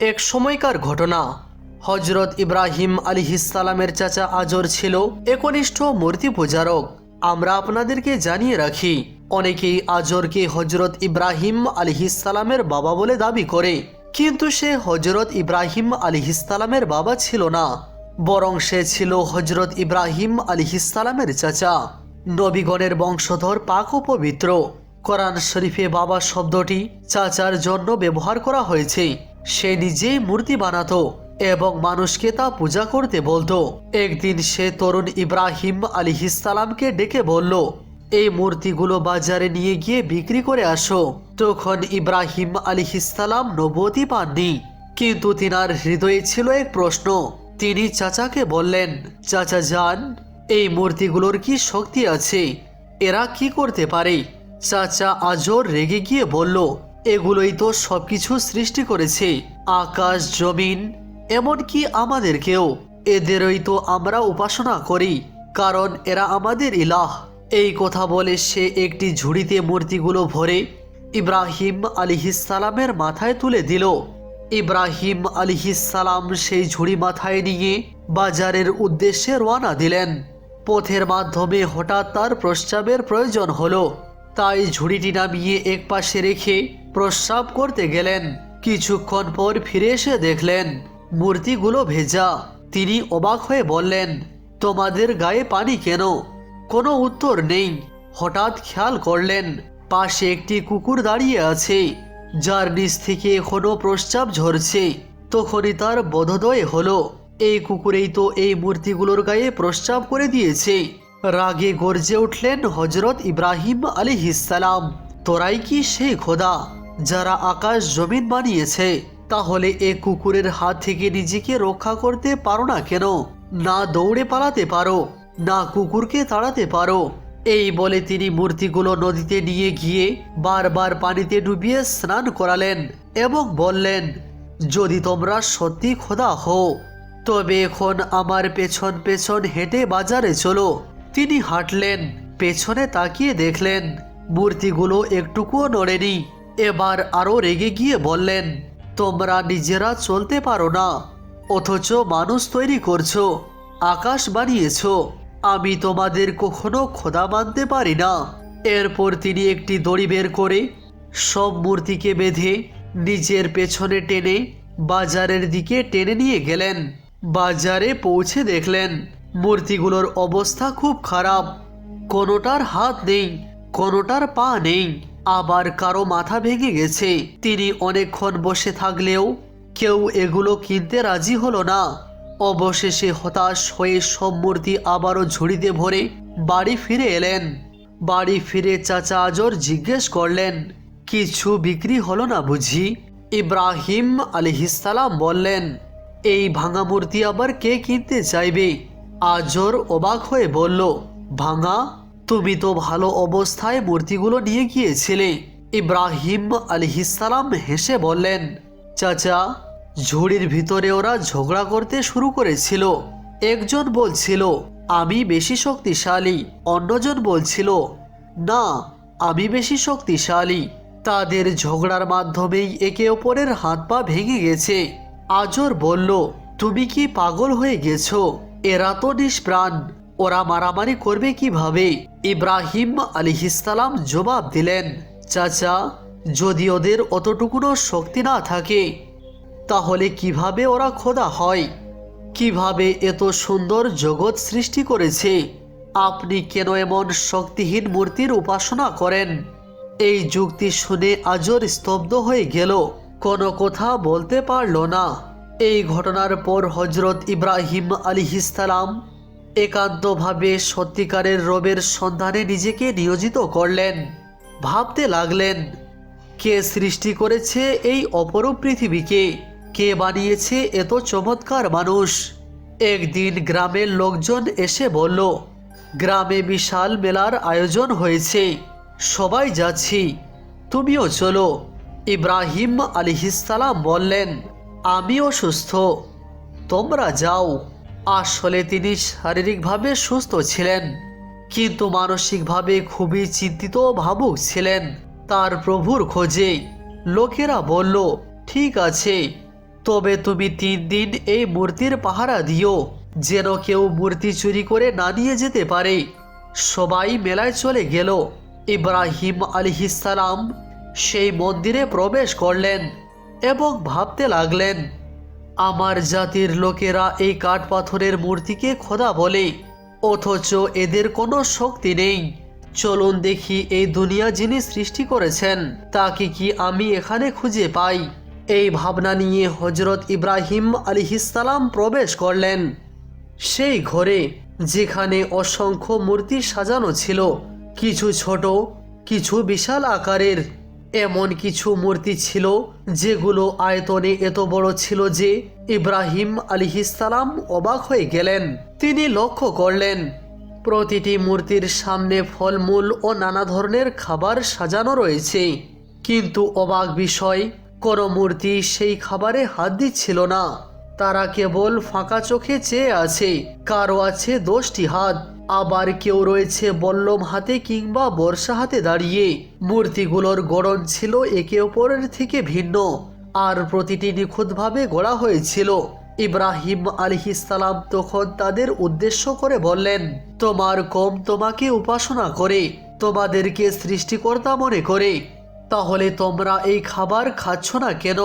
এক সময়কার ঘটনা। হজরত ইব্রাহিম আলিহিসালামের চাচা আজর ছিল একনিষ্ঠ মূর্তি পূজারক। আমরা আপনাদেরকে জানিয়ে রাখি, অনেকেই আজরকে হজরত ইব্রাহিম আলিহিসালামের বাবা বলে দাবি করে, কিন্তু সে হজরত ইব্রাহিম আলিহিসালামের বাবা ছিল না। বরং সে ছিল হজরত ইব্রাহিম আলিহিসালামের চাচা। নবীগণের বংশধর পাক পবিত্র। কোরআন শরীফে বাবা শব্দটি চাচার জন্য ব্যবহার করা হয়েছে। সে নিজেই মূর্তি বানাতো এবং মানুষকে তা পূজা করতে বলতো। একদিন সে তরুণ ইব্রাহিম আলিহিসালামকে ডেকে বলল, এই মূর্তিগুলো বাজারে নিয়ে গিয়ে বিক্রি করে আসো। তখন ইব্রাহিম আলিহিসালাম নবতী পাননি, কিন্তু তিনার হৃদয়ে ছিল এক প্রশ্ন। তিনি চাচাকে বললেন, চাচা যান, এই মূর্তিগুলোর কি শক্তি আছে? এরা কি করতে পারে? চাচা আজর রেগে গিয়ে বলল এগুলোই তো সব কিছু সৃষ্টি করেছে। আকাশ, জমিন, এমনকি আমাদেরকেও। এদেরই তো আমরা উপাসনা করি, কারণ এরা আমাদের ইলাহ। এই কথা বলে সে একটি ঝুড়িতে মূর্তিগুলো ভরে ইব্রাহিম আলিহিসালামের মাথায় তুলে দিল। ইব্রাহিম আলিহিসালাম সেই ঝুড়ি মাথায় নিয়ে বাজারের উদ্দেশ্যে রওনা দিলেন। পথের মাধ্যমে হঠাৎ তার প্রস্রাবের প্রয়োজন হলো। তাই ঝুড়িটি নামিয়ে এক পাশে রেখে প্রস্রাব করতে গেলেন। কিছুক্ষণ পর ফিরে এসে দেখলেন, মূর্তিগুলো ভেজা। তিনি অবাক হয়ে বললেন, তোমাদের গায়ে পানি কেন? কোনো উত্তর নেই। হঠাৎ খেয়াল করলেন, পাশে একটি কুকুর দাঁড়িয়ে আছে, যার নিচ থেকে এখনও প্রস্রাব ঝরছে। তখনই তার বোধোদয় হলো, এই কুকুরেই তো এই মূর্তিগুলোর গায়ে প্রস্রাব করে দিয়েছে। রাগে গর্জে উঠলেন হজরত ইব্রাহিম আলী হিসালাম তোরাই কি সেই খোদা? যারা আকাশ জমিন বানিয়েছে, তাহলে এ কুকুরের হাত থেকে নিজেকে রক্ষা করতে পারো না কেন? না দৌড়ে পালাতে পারো, না কুকুরকে তাড়াতে পারো। এই বলে তিনি মূর্তিগুলো নদীতে নিয়ে গিয়ে বারবার পানিতে ডুবিয়ে স্নান করালেন এবং বললেন, যদি তোমরা সত্যি খোদা হও, তবে এখন আমার পেছন পেছন হেঁটে বাজারে চলো। তিনি হাঁটলেন, পেছনে তাকিয়ে দেখলেন, মূর্তিগুলো একটুকুও নড়েনি। এবার আরও রেগে গিয়ে বললেন, তোমরা নিজেরা চলতে পারো না, অথচ মানুষ তৈরি করছ, আকাশ বানিয়েছো। আমি তোমাদের কখনো খোদা মানতে পারি না। এরপর তিনি একটি দড়ি বের করে সব মূর্তিকে বেঁধে নিজের পেছনে টেনে বাজারের দিকে টেনে নিয়ে গেলেন। বাজারে পৌঁছে দেখলেন, মূর্তিগুলোর অবস্থা খুব খারাপ। কোনোটার হাত নেই, কোনোটার পা নেই। আবার কারও মাথা ভেঙে গেছে। তিনি অনেকক্ষণ বসে থাকলেও কেউ এগুলো কিনতে রাজি হলো না। অবশেষে হতাশ হয়ে সব মূর্তি আবারও ঝুড়িতে ভরে বাড়ি ফিরে এলেন। বাড়ি ফিরে চাচা আজর জিজ্ঞেস করলেন, কিছু বিক্রি হলো না বুঝি? ইব্রাহিম আলিহিসালাম বললেন, এই ভাঙা মূর্তি আবার কে কিনতে চাইবে? আজর অবাক হয়ে বলল, ভাঙা তুমি তো ভালো অবস্থায় মূর্তিগুলো নিয়ে গিয়েছিলে ইব্রাহিম আলিহিসালাম হেসে বললেন, চাচা, ঝুড়ির ভিতরে ওরা ঝগড়া করতে শুরু করেছিল। একজন বলছিল, আমি বেশি শক্তিশালী। অন্যজন বলছিল, না, আমি বেশি শক্তিশালী। তাদের ঝগড়ার মাধ্যমেই একে অপরের হাত পা ভেঙে গেছে। আজর বলল, তুমি কি পাগল হয়ে গেছো? এরা তো নিষ্প্রাণ। ওরা মারামারি করবে কীভাবে? ইব্রাহিম আলিহিসালাম জবাব দিলেন, চাচা, যদি ওদের অতটুকুনও শক্তি না থাকে, তাহলে কীভাবে ওরা খোদা হয়? কীভাবে এত সুন্দর জগৎ সৃষ্টি করেছে? আপনি কেন এমন শক্তিহীন মূর্তির উপাসনা করেন? এই যুক্তি শুনে আজর স্তব্ধ হয়ে গেল। কোনো কথা বলতে পারল না। এই ঘটনার পর হজরত ইব্রাহিম আলিহিসালাম একান্তভাবে সত্যিকারের রবের সন্ধানে নিজেকে নিয়োজিত করলেন। ভাবতে লাগলেন, কে সৃষ্টি করেছে এই অপরূপ পৃথিবীকে? কে বানিয়েছে এত চমৎকার মানুষ? একদিন গ্রামের লোকজন এসে বলল, গ্রামে বিশাল মেলার আয়োজন হয়েছে। সবাই যাচ্ছি। তুমিও চলো। ইব্রাহিম আলিহিসালাম বললেন, আমিও সুস্থ। তোমরা যাও। আসলে তিনি শারীরিকভাবে সুস্থ ছিলেন, কিন্তু মানসিকভাবে খুবই চিন্তিত ভাবুক ছিলেন। তার প্রভুর খোঁজে লোকেরা বলল, ঠিক আছে, তবে তুমি তিন দিন এই মূর্তির পাহারা দিও, যেন কেউ মূর্তি চুরি করে না নিয়ে যেতে পারে। সবাই মেলায় চলে গেল। ইব্রাহিম আলিহিসালাম সেই মন্দিরে প্রবেশ করলেন এবং ভাবতে লাগলেন আমার জাতির লোকেরা এই কাঠ পাথরের মূর্তিকে খোদা বলে, অথচ এদের কোনো শক্তি নেই। চলুন দেখি এই দুনিয়া যিনি সৃষ্টি করেছেন, তাকে কি আমি এখানে খুঁজে পাই? এই ভাবনা নিয়ে হজরত ইব্রাহিম আলিহিসালাম প্রবেশ করলেন। সেই ঘরে, যেখানে অসংখ্য মূর্তি সাজানো ছিল, কিছু ছোট, কিছু বিশাল আকারের এমন কিছু মূর্তি ছিল যেগুলো আয়তনে এত বড় ছিল যে ইব্রাহিম আলিহিসালাম অবাক হয়ে গেলেন। তিনি লক্ষ্য করলেন, প্রতিটি মূর্তির সামনে ফলমূল ও নানা ধরনের খাবার সাজানো রয়েছে। কিন্তু অবাক বিষয়, কোনো মূর্তি সেই খাবারে হাত দিচ্ছিল না। তারা কেবল ফাঁকা চোখে চেয়ে আছে, কারও আছে দশটি হাত। আবার কেউ রয়েছে বল্লম হাতে কিংবা বর্ষা হাতে দাঁড়িয়ে। মূর্তিগুলোর গড়ন ছিল একে অপরের থেকে ভিন্ন। আর প্রতিটি নিখুঁতভাবে গড়া হয়েছিল। ইব্রাহিম আলিহিসাল্লাম তখন তাদের উদ্দেশ্য করে বললেন, তোমার কম তোমাকে উপাসনা করে, তোমাদেরকে সৃষ্টিকর্তা মনে করে। তাহলে তোমরা এই খাবার খাচ্ছ না কেন?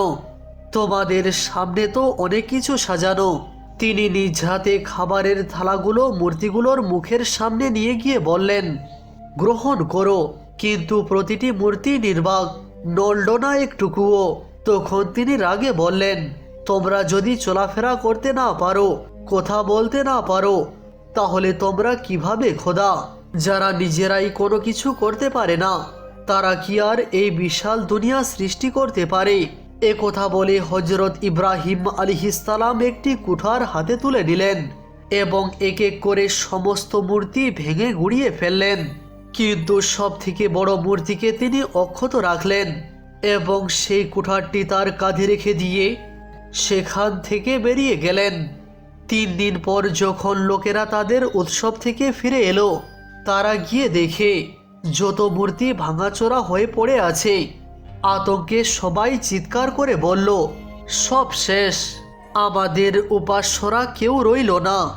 তোমাদের সামনে তো অনেক কিছু সাজানো। তিনি নিজ হাতে খাবারের থালাগুলো, মূর্তিগুলোর মুখের সামনে নিয়ে গিয়ে বললেন, গ্রহণ করো, কিন্তু প্রতিটি মূর্তি নির্বাক নলডোনা একটুকুও। তখন তিনি রাগে বললেন, তোমরা যদি চলাফেরা করতে না পারো, কথা বলতে না পারো, তাহলে তোমরা কীভাবে খোদা? যারা নিজেরাই কোনো কিছু করতে পারে না, তারা কি আর এই বিশাল দুনিয়া সৃষ্টি করতে পারে? এ কথা বলে হজরত ইব্রাহিম আলিহিসালাম একটি কুঠার হাতে তুলে নিলেন এবং এক এক করে সমস্ত মূর্তি ভেঙে গুড়িয়ে ফেললেন। কিন্তু সব থেকে বড় মূর্তিকে তিনি অক্ষত রাখলেন এবং সেই কুঠারটি তার কাঁধে রেখে দিয়ে সেখান থেকে বেরিয়ে গেলেন। তিন দিন পর যখন লোকেরা তাদের উৎসব থেকে ফিরে এলো, তারা গিয়ে দেখে, যত মূর্তি ভাঙাচোরা হয়ে পড়ে আছে আতঙ্কে সবাই চিৎকার করে বলল, সব শেষ। আমাদের উপাস্যরা কেউ রইল না।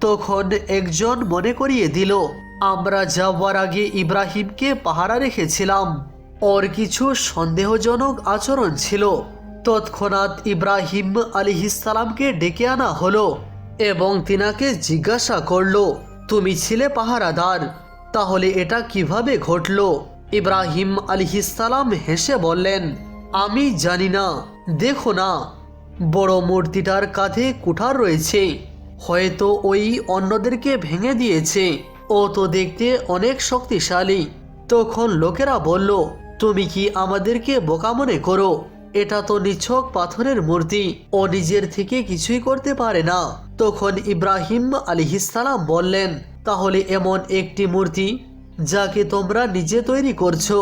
তখন একজন মনে করিয়ে দিল, আমরা যাওয়ার আগে ইব্রাহিমকে পাহারা রেখেছিলাম। ওর কিছু সন্দেহজনক আচরণ ছিল। তৎক্ষণাৎ ইব্রাহিম আলিহিসালামকে ডেকে আনা হলো এবং তিনাকে জিজ্ঞাসা করল, তুমি ছিলে পাহারাদার, তাহলে এটা কীভাবে ঘটলো? ইব্রাহিম আলিহিসালাম হেসে বললেন, আমি জানি না, দেখো না, বড় মূর্তিটার কাঁধে কুঠার রয়েছে, হয়তো ওই অন্যদেরকে ভেঙে দিয়েছে। ও তো দেখতে অনেক শক্তিশালী। তখন লোকেরা বলল, তুমি কি আমাদেরকে বোকা মনে করো? এটা তো নিছক পাথরের মূর্তি, ও নিজের থেকে কিছুই করতে পারে না। তখন ইব্রাহিম আলিহিসালাম বললেন, তাহলে এমন একটি মূর্তি যাকে তোমরা নিজে তৈরি করছ,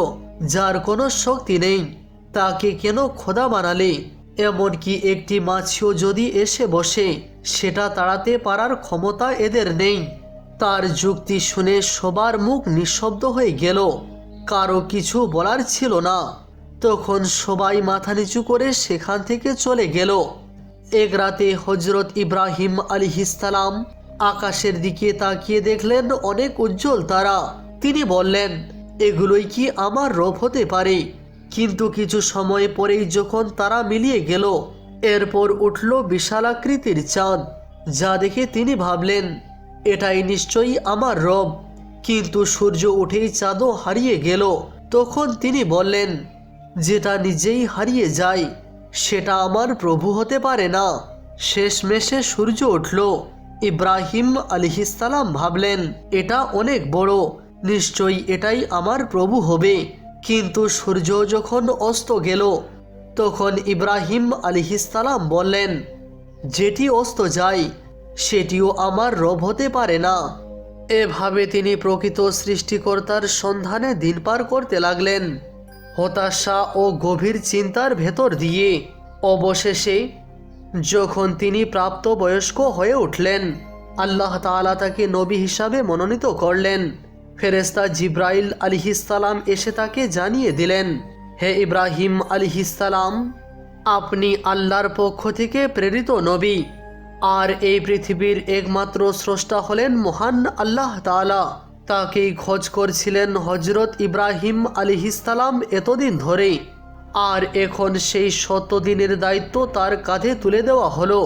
যার কোনো শক্তি নেই, তাকে কেন খোদা বানালে? এমনকি একটি মাছিও যদি এসে বসে, সেটা তাড়াতে পারার ক্ষমতা এদের নেই। তার যুক্তি শুনে সবার মুখ নিঃশব্দ হয়ে গেল। কারও কিছু বলার ছিল না। তখন সবাই মাথা নিচু করে সেখান থেকে চলে গেল। এক রাতে হজরত ইব্রাহিম আলিহিসালাম আকাশের দিকে তাকিয়ে দেখলেন অনেক উজ্জ্বল তারা। তিনি বললেন, এগুলোই কি আমার রব হতে পারে? কিন্তু কিছু সময় পরেই যখন তারা মিলিয়ে গেল, এরপর উঠল বিশালাকৃতির চাঁদ, যা দেখে তিনি ভাবলেন, এটাই নিশ্চয়ই আমার রব। কিন্তু সূর্য উঠেই চাঁদও হারিয়ে গেল। তখন তিনি বললেন, যেটা নিজেই হারিয়ে যায়, সেটা আমার প্রভু হতে পারে না। শেষমেশে সূর্য উঠল। ইব্রাহিম আলিহিসালাম ভাবলেন, এটা অনেক বড় নিশ্চয়ই এটাই আমার প্রভু হবে। কিন্তু সূর্য যখন অস্ত গেল, তখন ইব্রাহিম আলিহিসালাম বললেন, যেটি অস্ত যায়, সেটিও আমার রব হতে পারে না। এভাবে তিনি প্রকৃত সৃষ্টিকর্তার সন্ধানে দিন পার করতে লাগলেন। হতাশা ও গভীর চিন্তার ভেতর দিয়ে অবশেষে যখন তিনি প্রাপ্তবয়স্ক হয়ে উঠলেন, আল্লাহ তাআলা তাকে নবী হিসাবে মনোনীত করলেন। ফেরেস্তা জিব্রাইল আলিহিসালাম এসে তাকে জানিয়ে দিলেন, হে ইব্রাহিম আলিহিসালাম আপনি আল্লাহর পক্ষ থেকে প্রেরিত নবী, আর এই পৃথিবীর একমাত্র স্রষ্টা হলেন মহান আল্লাহ তাআলা। তাকেই খোঁজ করছিলেন হজরত ইব্রাহিম আলিহিসালাম এতদিন ধরে, আর এখন সেই শত দিনের দায়িত্ব তার কাঁধে তুলে দেওয়া হলো।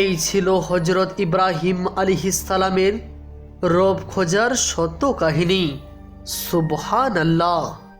এই ছিল হজরত ইব্রাহিম আলিহিসালামের রব খোঁজার সত্য কাহিনী। সুবহান আল্লাহ